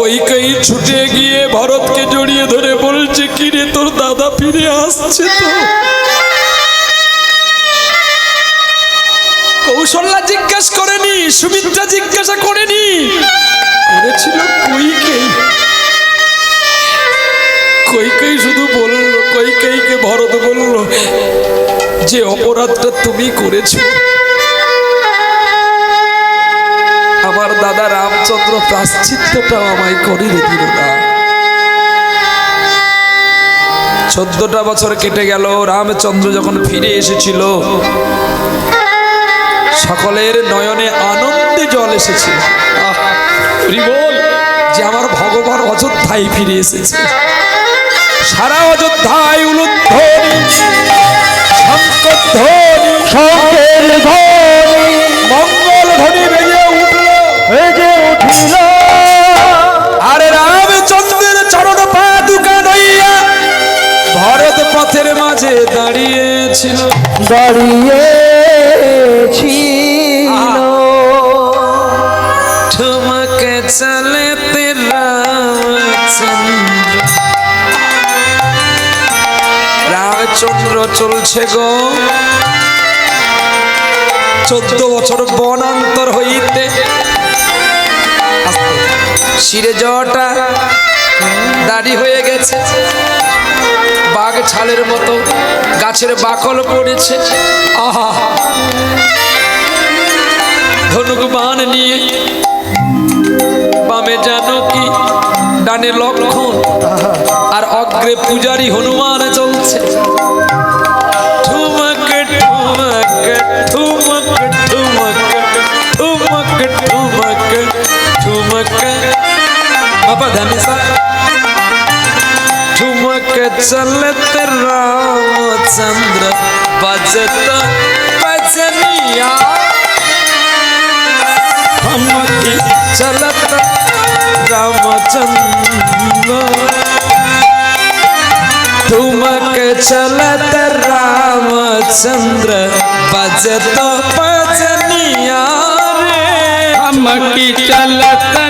কই কই ছুটে গিয়ে ভরতকে জড়িয়ে ধরে বলছে কি রে তোর দাদা ফিরে আসছে তো? কৌশল্যা জিজ্ঞেস করেনি, সুমিত্রা জিজ্ঞাসা করেনি। করেছিল কইকেই কইকেই শুধু বলল কইকেইকে ভরত বলল, যে অপরাধটা তুমি করেছ আমার দাদা রামচন্দ্র প্রাশ্চিত্যটাও আমায় করে দিল না। চোদ্দটা বছর কেটে গেল রামচন্দ্র যখন ফিরে এসেছিল সকলের নয়নে আনন্দে জল এসেছিল। বল যে আমার ভগবান অযোধ্যায় ফিরে এসেছে। সারা অযোধ্যায় উলুধ্বনি শঙ্করধ্বনি শঙ্কের ধ্বনি মঙ্গল ধ্বনি বেজে উঠল বেজে উঠিল। আরে রামচন্দ্রের চরণ পাদুকা নইয়া ভরত পথের মাঝে দাঁড়িয়েছিল। দাঁড়িয়েছিল। ঠুমকে চলতে রামচন্দ্র। রামচন্দ্র চলছে গো। চোদ্দ বছর বনান্তর হইতে শিরে জটা দাড়ি হয়ে গেছে। বাঘ ছালের মতো গাছের বাকল পড়েছে আহা। ধনুক বান নিয়ে বামে জানকী ডানে লক্ষণ। আর অগ্রে পূজারি হনুমান চলছে। पधनिसा झुमक चलत राम चंद्र बजत बजनिया। झुमक चलत रामचंद्र ठुमक चलत रामचंद्र बजत बजनिया रे। चलत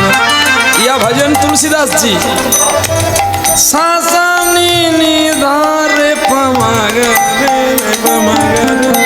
चलत पमा गधा रे पमा गधा रे पमा गधा दसनी द पमा रे रे सठुमक चलत रामचंद्र या भजन तुलसीदास जी सासानी निधार पमग रे पमग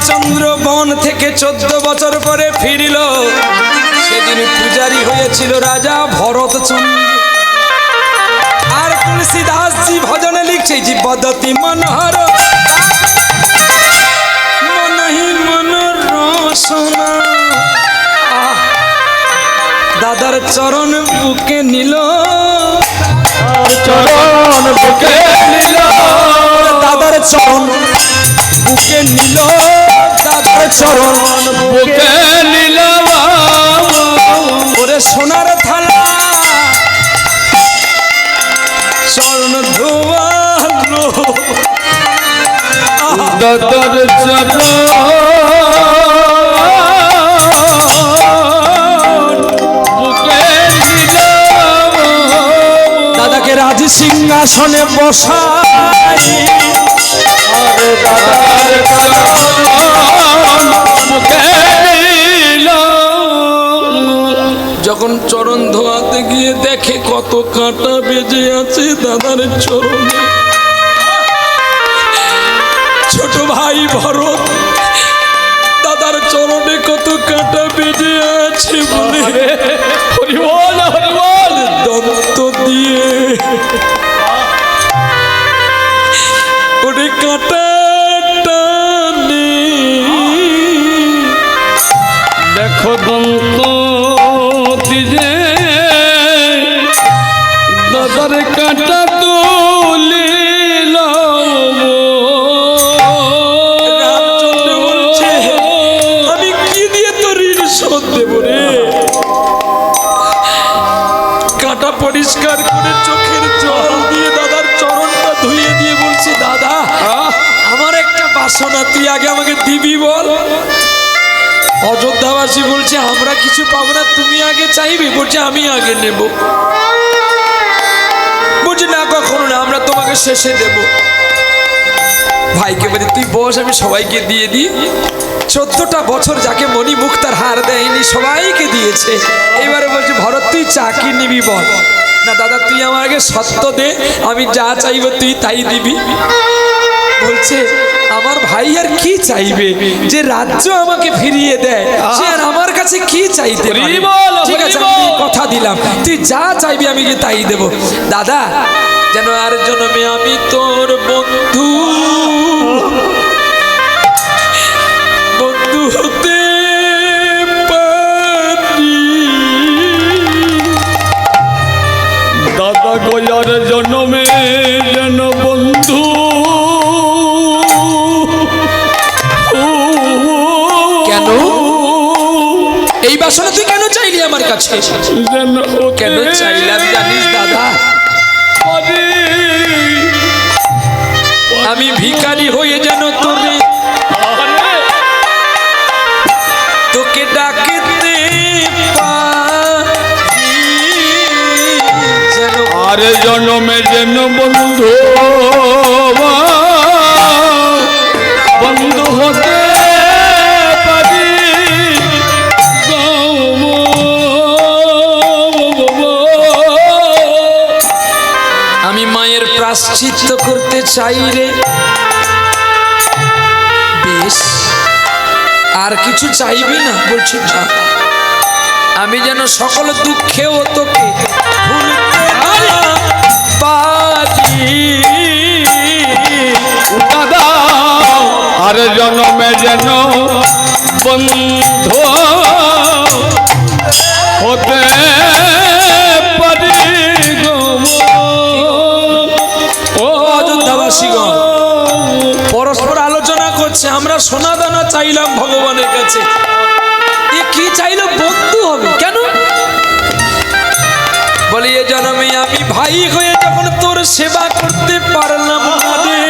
রামচন্দ্র বন থেকে চোদ্দ বছর পরে ফিরিল। সেদিন পূজারি হয়েছিল রাজা ভরতচন্দ্র। আর তুলসীদাস জি ভজনে লিখছে যে বদতি মনোহর। মন দাদার চরণ বুকে নিল। চরণ বুকে নিল। দাদার চরণ, বুকে নিল দাদার চরণ, বুকে নিল ওরে সোনার থালা। চরণ ধোয়ালো। দদর চরণ সিংহাসনে বসাই। যখন চরণ ধোয়াতে গিয়ে দেখে কত কাঁটা বেজে আছে দাদার চরণ। ছোট ভাই ভরত, দাদার চরণে কত কাঁটা বেজে আছে বলে। দন্ত দিজে দাদার কাঁটা তুলিল আমি কি দিয়ে তোর ঋণ শোধ দেব রে কাঁটা পরিষ্কার করে চোখের জল দিয়ে দাদার চরণটা ধুয়ে দিয়ে বলছে দাদা আমার একটা বাসনা তুই আগে আমাকে দিবি বল। অযোধ্যাবাসী বলছে, আমরা কিছু পাবো না, তুমি আগে চাইবে? বলছে, আমি আগে নেব। বলছে, না, কখনো না, আমরা তোমাকে শেষে দেবো। ভাইকে বলে, তুই বস, আমি সবাইকে দিয়ে দিই। চোদ্দটা বছর যাকে মণি মুক্তার হার দেয়নি, সবাইকে দিয়েছে। এবারে বলছে, ভরত, তুই চাকরি নিবি বল। না, দাদা, তুই আগে সত্য দে, আমি যা চাইব, তুই তাই দিবি। বলছে আমার ভাই আর কি চাইবে? যে রাজ্য আমাকে ফিরিয়ে দেয় সে আর আমার কাছে কি চাইতে ঠিক আছে আমি কথা দিলাম। তুই যা চাইবি আমি কি তাই দেব। দাদা যেন আর জন্মে আমি তোর বন্ধু। বন্ধু হতে পারি। দাদা গোয়ার জন্মে যেন বাসনা তুই কেন চাইলি আমার কাছে? কেন চাইলাম জানিস দাদা। আমি ভিখারি হয়ে যেন তোরে তোকে ডাকতে আর জন্মে যেন বন্ধু প্রাশ্চিত্য করতে চাই রে বেশ, আর কিছু চাইবি না, বলছি, না। আমি যেন সকল দুঃখেও তোকে পারি। দাদা, আর জন্মে যেন বন্ধ হতে পরস্পর আলোচনা করছে, আমরা সোনা দানা চাইলাম ভগবানের কাছে। এ কি চাইলো? বন্ধু হবে। কেন? বলে এ জন্মে আমি ভাই হয়ে যখন তোর সেবা করতে পারলাম না রে।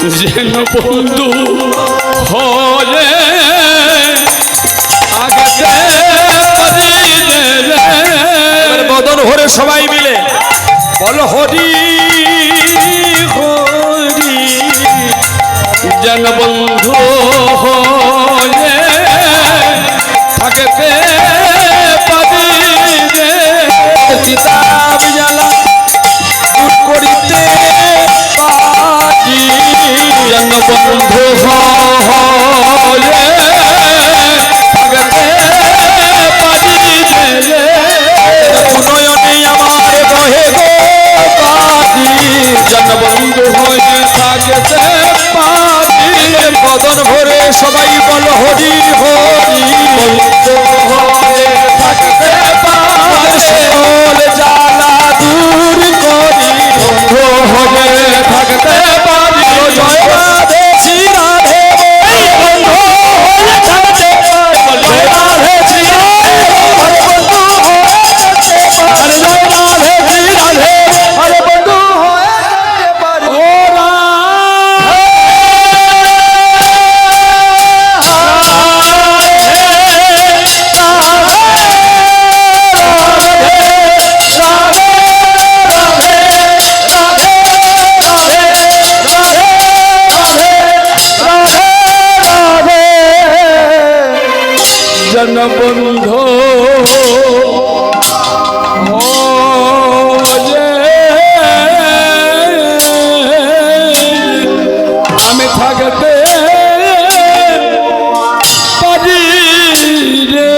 যেন বন্ধু হয়ে আগতে পারি রে। বদন ভরে সবাই মিলে বল হরি হরি যেন বন্ধু হয়ে থাকতে পারি রে। কিতাব বন্ধু। নয়নে আমার বহে গো পারি যেন বন্ধু হয়ে পারি বদন ভরে সবাই বল হরি হরি বন্ধু হয়ে থাকতে পারি দূর করি বন্ধু হয়ে থাকতে পারি জয় জন বন্ধু। আমি থাকতে পারি রে।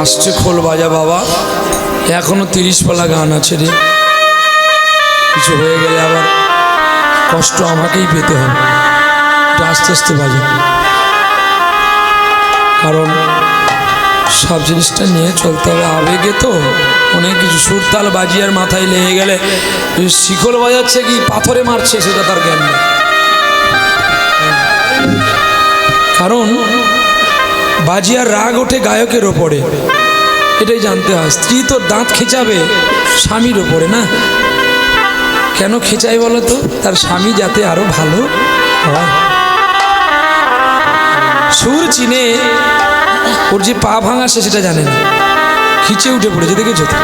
আসছে খোল বাজা বাবা। এখনও তিরিশ পালা গান আছে রে। কিছু হয়ে কষ্ট আমাকেই পেতে হবে। একটু আস্তে আস্তে বাজে কারণ সব জিনিসটা নিয়ে চলতে হবে আবেগে তো। অনেক কিছু। সুরতাল বাজিয়ার মাথায় লেগে গেলে শিকল বাজাচ্ছে কি, পাথরে মারছে সেটা তার জ্ঞান নেই। কারণ বাজিয়ার রাগ ওঠে গায়কের ওপরে। এটাই জানতে হয়। স্ত্রী তো দাঁত খেঁচাবে স্বামীর ওপরে না? কেন খেঁচাই বলো তো তার স্বামী যাতে আরও ভালো হয়। সুর চিনে ওর যে পা ভাঙাছে সেটা জানে না। খিচে উঠে পড়েছে, দেখেছ তো?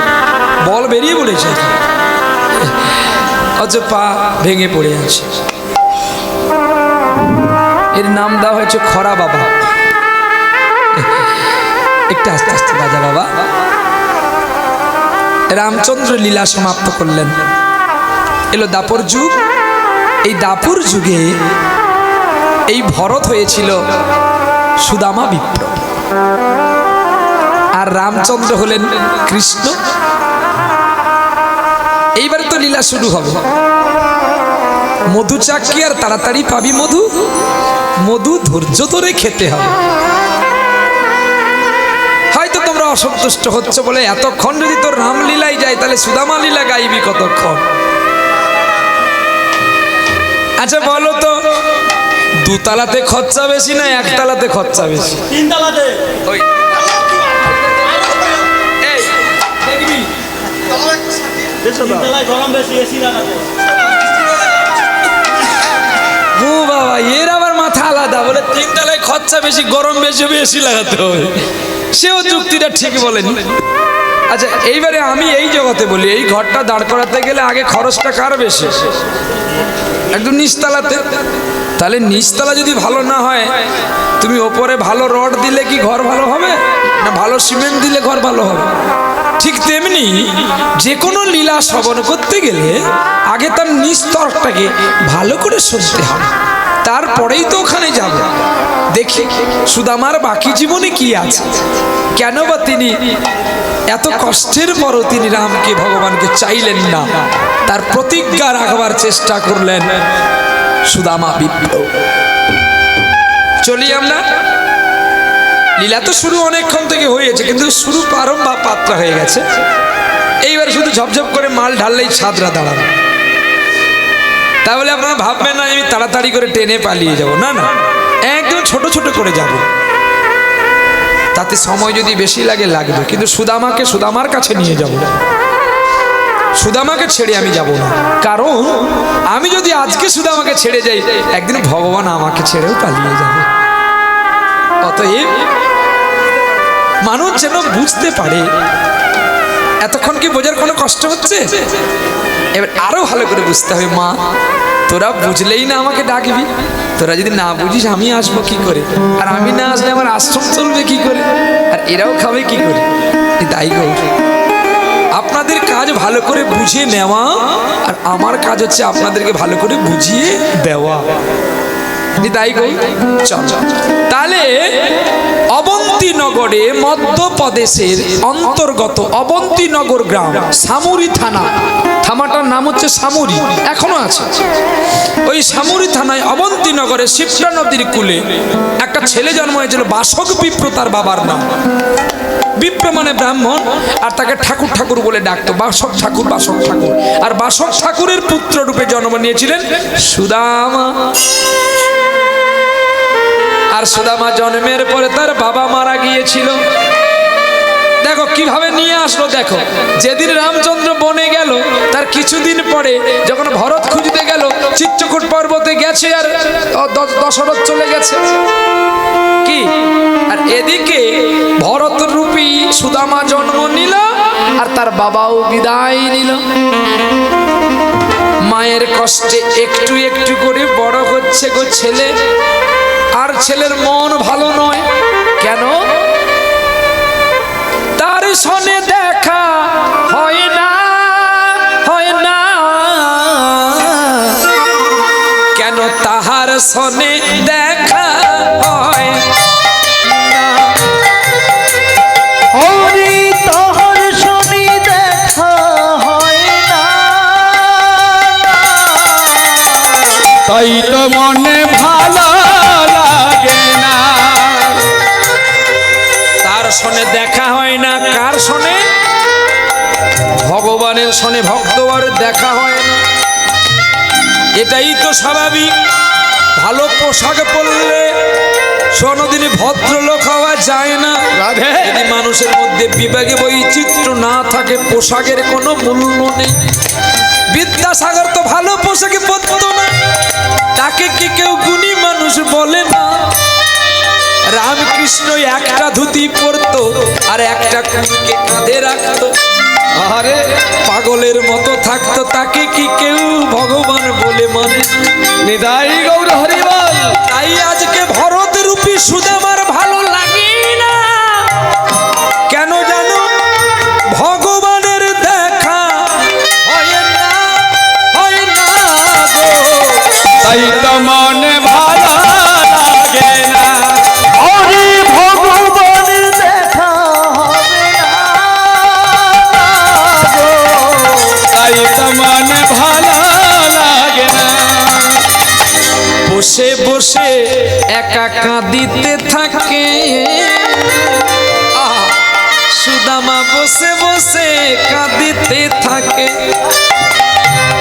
বল বেরিয়ে পড়েছে। অথচ পা ভেঙে পড়ে আছে। এর নাম দেওয়া হয়েছে খরা বাবা। একটু আস্তে আস্তে রাজা বাবা। রামচন্দ্র লীলা সমাপ্ত করলেন। এলো দাপর যুগ। এই দাপর যুগে এই ভরত হয়েছিল সুদামা বিপ্র আর রামচন্দ্র হলেন কৃষ্ণ। এইবার তো লীলা শুরু হবে। মধু চাকি আর তাড়াতাড়ি পাবি মধু। মধু ধৈর্য ধরে খেতে হবে। হয়তো তোমরা অসন্তুষ্ট হচ্ছে বলে এতক্ষণ যদি তোর রামলীলাই যায়, তাহলে সুদামা লীলা গাইবি কতক্ষণ? আচ্ছা বলো তো দুতলাতে খরচা বেশি না একতলাতে খরচা বেশি? তিনতলাতে। ওই। তিনতলায় এসি ও বাবা এর আবার মাথা আলাদা। বলে তিন তলায় খরচা বেশি গরম বেশি হবে বেশি লাগাতে হবে। সেও যুক্তিটা ঠিক বলেন। আচ্ছা এইবারে আমি এই জগতে বলি এই ঘরটা দাঁড় করাতে গেলে আগে খরচটা কার বেশি? একদম নিচতলাতে তাহলে নিচতলা যদি ভালো না হয়, তুমি ওপরে ভালো রড দিলে কি ঘর ভালো হবে? না ভালো সিমেন্ট দিলে ঘর ভালো হবে? ঠিক তেমনি যে কোনো লীলা শ্রবণ করতে গেলে আগে তার নিস্তরটাকে ভালো করে শুনতে হবে। তারপরেই তো ওখানে যাব। দেখি সুদামার বাকি জীবনে কি আছে? কেন বা তিনি এত কষ্টের পরও তিনি রামকে, ভগবানকে চাইলেন না? তার প্রতিজ্ঞা রাখবার চেষ্টা করলেন সুদামা বিপ্লব। চলি আমরা। লীলা তো শুরু অনেকক্ষণ থেকে হয়েছে, কিন্তু শুরু পারম বা পাত্রা হয়ে গেছে। এইবার শুধু ঝপঝপ করে মাল ঢাললেই ছাদরা দাঁড়াবে। তাহলে আপনারা ভাববেন না, আমি তাড়াতাড়ি করে টেনে পালিয়ে যাব। না না, একদম ছোট ছোট করে যাব। তাতে সময় যদি বেশি লাগে, লাগবে। কিন্তু সুদামাকে সুদামার কাছে নিয়ে যাব। সুদামাকে ছেড়ে আমি যাব না। কারণ আমি যদি আজকে সুদামাকে ছেড়ে যাই, একদিন ভগবান আমাকে ছেড়েও পালিয়ে যাবে। অতএব মানুষ যেন বুঝতে পারে, এতক্ষণ কি বোঝার কোনো কষ্ট হচ্ছে? এবার আরও ভালো করে বুঝতে হবে, মা, তোরা বুঝলেই না আমাকে ডাকবি। তোরা যদি না বুঝিস, আমি আসব কি করে? আর আমি না আসলে আমার আশ্রম চলবে কি করে? আর এরাও খাবে কি করে? তাই আপনাদের কাজ ভালো করে বুঝিয়ে নেওয়া, আর আমার কাজ হচ্ছে আপনাদেরকে ভালো করে বুঝিয়ে দেওয়া। তাই গো চল তাহলে অবন্তীনগরে মধ্যপ্রদেশের অন্তর্গত অবন্তীনগর গ্রাম, সামুরি থানা। থামাটার নাম হচ্ছে সামুরি, এখনও আছে। ওই সামুরি থানায় অবন্তীনগরে শিপ্রা নদীর কূলে একটা ছেলে জন্ম হয়েছিল, বাসক বিপ্র তার বাবার নাম। বিপ্র মানে ব্রাহ্মণ, আর তাকে ঠাকুর ঠাকুর বলে ডাকতো, বাসক ঠাকুর বাসক ঠাকুর। আর বাসক ঠাকুরের পুত্র রূপে জন্ম নিয়েছিলেন সুদামা। আর সুদামা জন্মের পরে তার বাবা মারা গিয়েছিল। দেখো, কীভাবে নিয়ে আসলো দেখো। যেদিন রামচন্দ্র বনে গেল, তার কিছুদিন পরে যখন ভরত খুঁজতে গেল, চিত্রকূট পর্বতে গেছে আর দশরথ চলে গেছে। কি? আর এদিকে ভরত রূপী সুদামা জন্ম নিল আর তার বাবাও বিদায় নিল। মায়ের কষ্টে একটু একটু করে বড় হচ্ছে গো ছেলে। আর ছেলের মন ভালো নয়। কেন? তার সনে দেখা হয় না হয় না। কেন তাহার সনে দেখা হয় হয় তাই সনে দেখা হয় না কার সনে? ভগবানের সনে ভক্তবার দেখা হয় না। এটাই তো স্বাভাবিক। ভালো পোশাক পরলে সনদিনে ভদ্রলোক হওয়া যায় না। রাধে। যদি মানুষের মধ্যে বিবেকে বৈচিত্র্য না থাকে পোশাকের কোনো মূল্য নেই। বিদ্যাসাগর তো ভালো পোশাকে পরতো না। তাকে কি কেউ গুণী মানুষ বলে না রামকৃষ্ণ একটা ধুতি পরতো আর একটা কুলকে কাঁধে রাখতো। আরে পাগলের মতো থাকতো তাকে কি কেউ ভগবান বলে মানে? নিদাই গৌর হরিবল। তাই আজকে ভরত রূপী সুদামার ভালো লাগে না। কেন জানো? ভগবানের দেখা হয় না হয় না গো। তাই তো মনে তাই ভালো লাগে না। বসে বসে একা কাঁদিতে থাকে। সুদামা বসে বসে কাঁদিতে থাকে।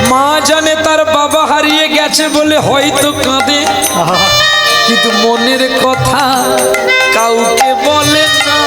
মা জানে তার বাবা হারিয়ে গেছে বলে হয়তো কাঁদে। কিন্তু মনের কথা কাউকে বলে না।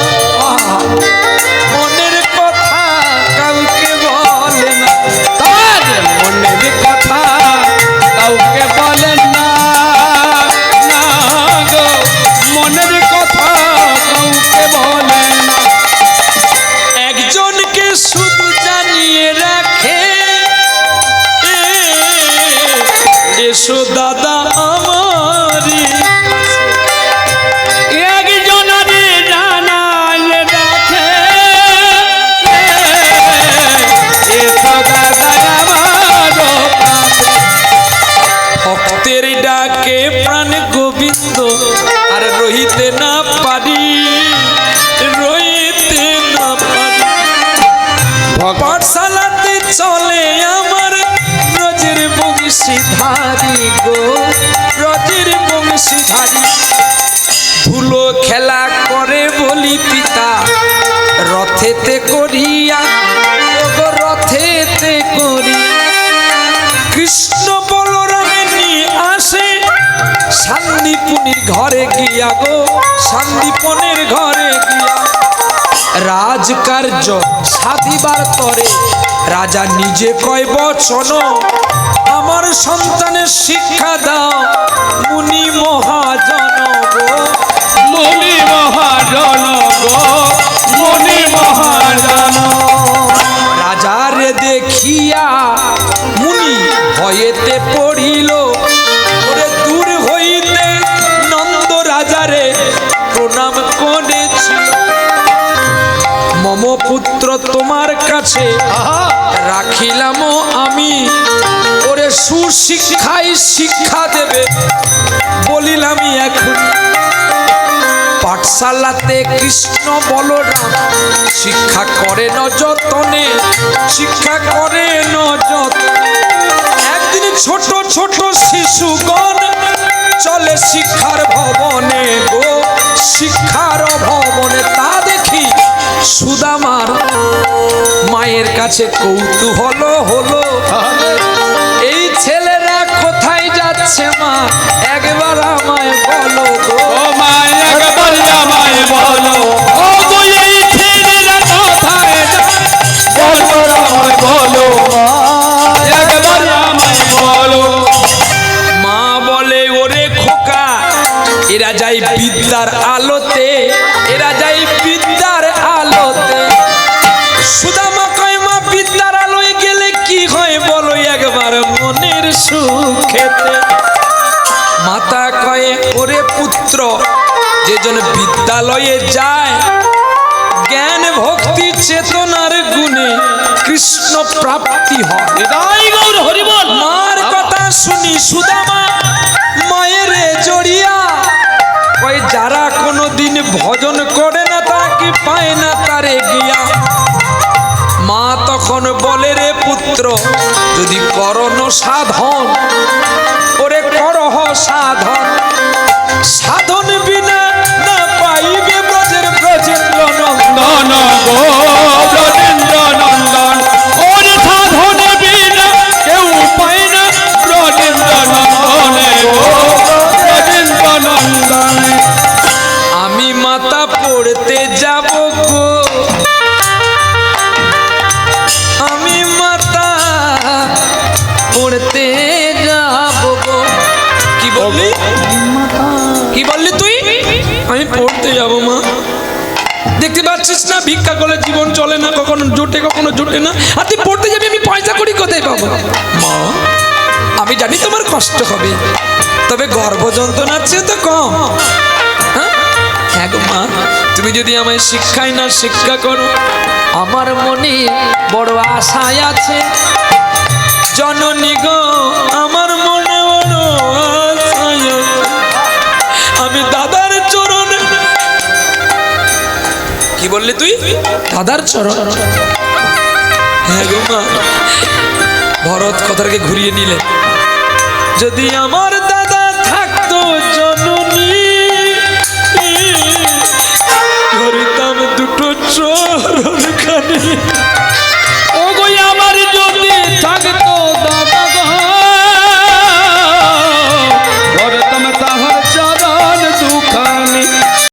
শান্তিপুনির ঘরে গিয়া গো শান্তিপনের ঘরে গিয়া। রাজকার্য সাধিবার তরে রাজা নিজে কয় বচন আমার সন্তানের শিক্ষা দাও মুনি মহাজন গো। মুনি মহাজন গো মুনি মহাজন। রাজারে দেখিয়া মুনি ভয়েতে পড়িল কাছে রাখিলাম আমি। ওরে সুশিক্ষাই শিক্ষা দেবে। বলিলাম এখন। পাঠশালাতে কৃষ্ণ বলরাম। শিক্ষা করে ন যতনে শিক্ষা করে ন একদিন ছোট ছোট শিশুগণ চলে শিক্ষার ভবনে গো। শিক্ষার ভবনে তা দেখি সুদামার মায়ের কাছে কৌতূহল হলো। এই ছেলেরা কোথায় যাচ্ছে মা? একবার আমায় বলো মা একবার আমায় বলো। কোথায় যায় বলো আমায় বলো। একবার আমায় সুদামা কয় মা বিদ্যার গেলে কি হয় বলো একবার মনের সুখেতে? মাতা কয়ে ওরে পুত্র যে জন বিদ্যালয়ে যায় জ্ঞান ভক্তি চেতনার গুণে কৃষ্ণ প্রাপ্তি হয়। মার কথা শুনি সুদামা মায়ের জড়িয়া ওই যারা কোনোদিন ভজন করে না তা কি পায় না তারে গিয়া। পুত্র যদি করণ সাধন ওরে করহ সাধন। সাধন বিনা কখনো জোটে কখনো জোটে না। আর তুই পড়তে যাবি, আমি পয়সা করি কোথায় পাবো? মা, আমি জানি তোমার কষ্ট হবে, তবে গর্ভ যন্ত্রণার চেয়ে তো কম। হ্যাঁ? হ্যাঁ মা, তুমি যদি আমায় শিক্ষাই না শিক্ষা করো, আমার মনে বড় আশায় আছে। জননী গো, আমার মনে বড় বললি তুই? দাদার চরণ। হ্যাঁ গো মা। ভরত কথাটাকে ঘুরিয়ে নিলে যদি আমার